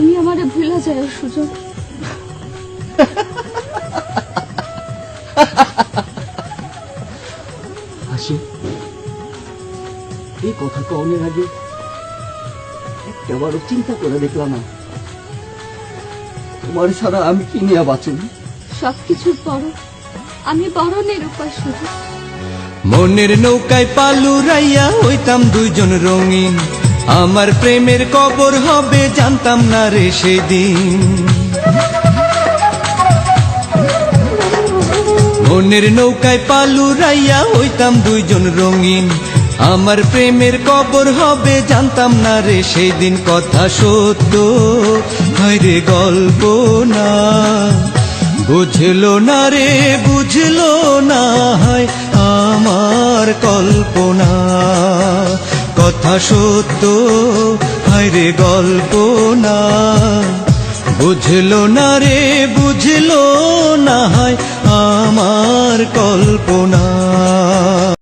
তুমি আমারে ভুলা যায় সুযোগ। হাসি এই কথা কনের আগে একবারও চিন্তা করে দেখলাম না। তোমার ছাড়া আমি কি নিয়ে বাঁচুন সবকিছুর পর আমি বড় নিরুপায় শুধু মনের নৌকায় পালু রাইয়া হইতাম দুইজন রঙিন। আমার প্রেমের কবর হবে, জানতাম না রে সেদিন। মনের নৌকায় পালু রাইয়া হইতাম দুইজন রঙিন। আমার প্রেমের কবর হবে, জানতাম না রে সেদিন কথা সত্য। হায়রে গল্প না, বুঝলো না রে, বুঝলো না হয় আমার কল্পনা। সত্য হায়রে গল্প না বুঝলো না রে বুঝলো না হয় আমার কল্পনা।